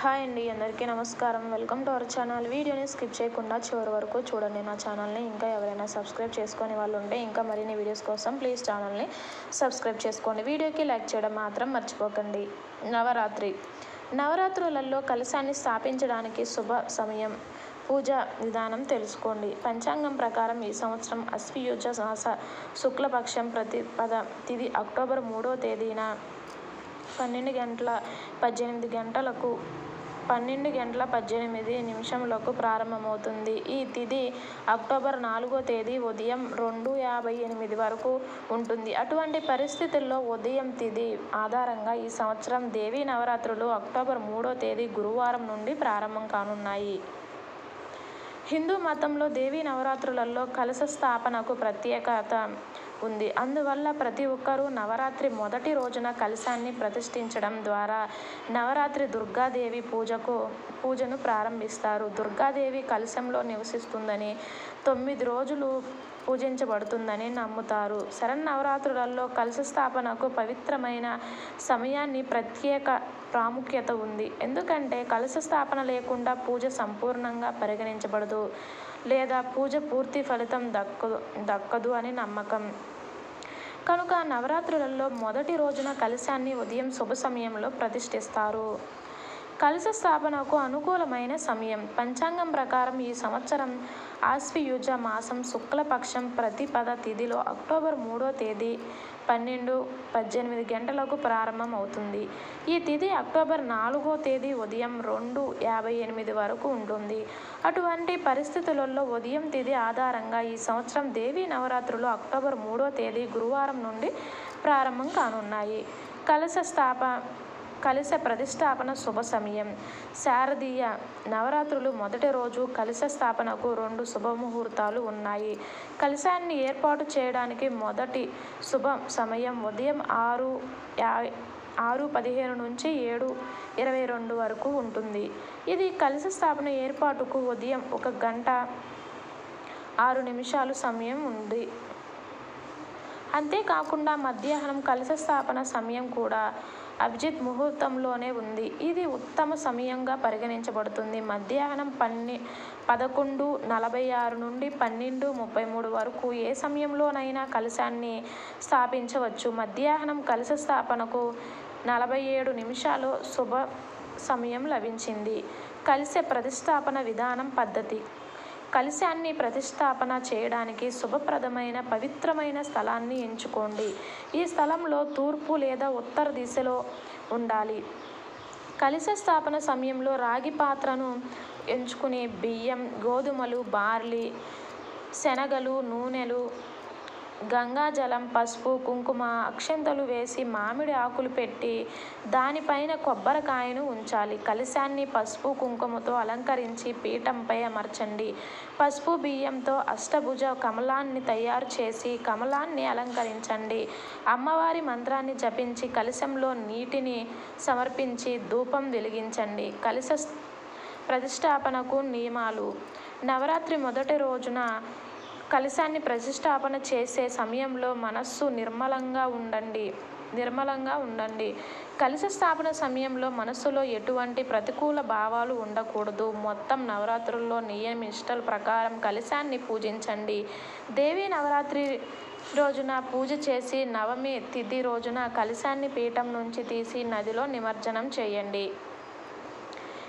Hi అండి అందరికీ నమస్కారం. Welcome to our channel. వీడియోని స్కిప్ చేయకుండా చివరి వరకు చూడండి. నా ఛానల్ని ఇంకా ఎవరైనా సబ్స్క్రైబ్ చేసుకొని వాళ్ళు ఉంటే ఇంకా మరిన్ని వీడియోస్ కోసం ప్లీజ్ ఛానల్ని సబ్స్క్రైబ్ చేసుకోండి. వీడియోకి లైక్ చేయడం మాత్రం మర్చిపోకండి. నవరాత్రి. నవరాత్రులలో కలశాన్ని స్థాపించడానికి శుభ సమయం. పూజ విధానం తెలుసుకోండి. పంచాంగం ప్రకారం ఈ సంవత్సరం అశ్వియుజ మాస శుక్లపక్షం ప్రతిపద తిది అక్టోబర్ మూడో తేదీన పన్నెండు గంటల పద్దెనిమిది గంటలకు పన్నెండు గంటల పద్దెనిమిది నిమిషములకు ప్రారంభమవుతుంది. ఈ తిథి అక్టోబర్ నాలుగో తేదీ ఉదయం రెండు యాభై ఎనిమిది వరకు ఉంటుంది. అటువంటి పరిస్థితుల్లో ఉదయం తిథి ఆధారంగా ఈ సంవత్సరం దేవీ నవరాత్రులు అక్టోబర్ మూడో తేదీ గురువారం నుండి ప్రారంభం కానున్నాయి. హిందూ మతంలో దేవీ నవరాత్రులలో కలశ స్థాపనకు ప్రత్యేకత ఉంది. అందువల్ల ప్రతి ఒక్కరూ నవరాత్రి మొదటి రోజున కలశాన్ని ప్రతిష్ఠించడం ద్వారా నవరాత్రి దుర్గాదేవి పూజకు పూజను ప్రారంభిస్తారు. దుర్గాదేవి కలశంలో నివసిస్తుందని తొమ్మిది రోజులు పూజించబడుతుందని నమ్ముతారు. శరన్నవరాత్రులలో కలశ స్థాపనకు పవిత్రమైన సమయాన్ని ప్రత్యేక ప్రాముఖ్యత ఉంది. ఎందుకంటే కలశ స్థాపన లేకుండా పూజ సంపూర్ణంగా పరిగణించబడదు లేదా పూజ పూర్తి ఫలితం దక్కదు దక్కదు అని నమ్మకం. కనుక నవరాత్రులలో మొదటి రోజున కలశాన్ని ఉదయం శుభ సమయంలో ప్రతిష్ఠిస్తారు. కలశ స్థాపనకు అనుకూలమైన సమయం. పంచాంగం ప్రకారం ఈ సంవత్సరం ఆశ్వయుజ మాసం శుక్లపక్షం ప్రతిపద తిథిలో అక్టోబర్ మూడో తేదీ పన్నెండు పద్దెనిమిది గంటలకు ప్రారంభం అవుతుంది. ఈ తిథి అక్టోబర్ నాలుగో తేదీ ఉదయం రెండు యాభై ఎనిమిది వరకు ఉంటుంది. అటువంటి పరిస్థితులలో ఉదయం తిథి ఆధారంగా ఈ సంవత్సరం దేవీ నవరాత్రులు అక్టోబర్ మూడో తేదీ గురువారం నుండి ప్రారంభం కానున్నాయి. కలశ స్థాప కలశ ప్రతిష్టాపన శుభ సమయం. శారదీయ నవరాత్రులు మొదటి రోజు కలశ స్థాపనకు రెండు శుభముహూర్తాలు ఉన్నాయి. కలశాన్ని ఏర్పాటు చేయడానికి మొదటి శుభ సమయం ఉదయం ఆరు యా ఆరు పదిహేను నుంచి ఏడు ఇరవై రెండు వరకు ఉంటుంది. ఇది కలశ స్థాపన ఏర్పాటుకు ఉదయం ఒక గంట ఆరు నిమిషాలు సమయం ఉంది. అంతేకాకుండా మధ్యాహ్నం కలశ స్థాపన సమయం కూడా అభిజిత్ ముహూర్తంలోనే ఉంది. ఇది ఉత్తమ సమయంగా పరిగణించబడుతుంది. మధ్యాహ్నం పన్నె పదకొండు నలభై ఆరు నుండి పన్నెండు ముప్పై మూడు వరకు ఏ సమయంలోనైనా కలశాన్ని స్థాపించవచ్చు. మధ్యాహ్నం కలశ స్థాపనకు నలభై ఏడు నిమిషాలు శుభ సమయం లభించింది. కలిసే ప్రతిష్టాపన విధానం పద్ధతి. కలశాన్ని ప్రతిష్టాపన చేయడానికి శుభప్రదమైన పవిత్రమైన స్థలాన్ని ఎంచుకోండి. ఈ స్థలంలో తూర్పు లేదా ఉత్తర దిశలో ఉండాలి. కలశ స్థాపన సమయంలో రాగి పాత్రను ఎంచుకుని బియ్యం గోధుమలు బార్లీ శనగలు నూనెలు గంగాజలం పసుపు కుంకుమ అక్షంతలు వేసి మామిడి ఆకులు పెట్టి దానిపైన కొబ్బరికాయను ఉంచాలి. కలశాన్ని పసుపు కుంకుమతో అలంకరించి పీఠంపై అమర్చండి. పసుపు బియ్యంతో అష్టభుజ కమలాన్ని తయారు చేసి కమలాన్ని అలంకరించండి. అమ్మవారి మంత్రాన్ని జపించి కలశంలో నీటిని సమర్పించి ధూపం వెలిగించండి. కలశ ప్రతిష్టాపనకు నియమాలు. నవరాత్రి మొదటి రోజున కలశాన్ని ప్రతిష్టాపన చేసే సమయంలో మనస్సు నిర్మలంగా ఉండండి. నిర్మలంగా ఉండండి. కలిశ స్థాపన సమయంలో మనసులో ఎటువంటి ప్రతికూల భావాలు ఉండకూడదు. మొత్తం నవరాత్రుల్లో నియమిష్టల ప్రకారం కలశాన్ని పూజించండి. దేవి నవరాత్రి రోజున పూజ చేసి నవమి తిథి రోజున కలశాన్ని పీఠం నుంచి తీసి నదిలో నిమజ్జనం చేయండి.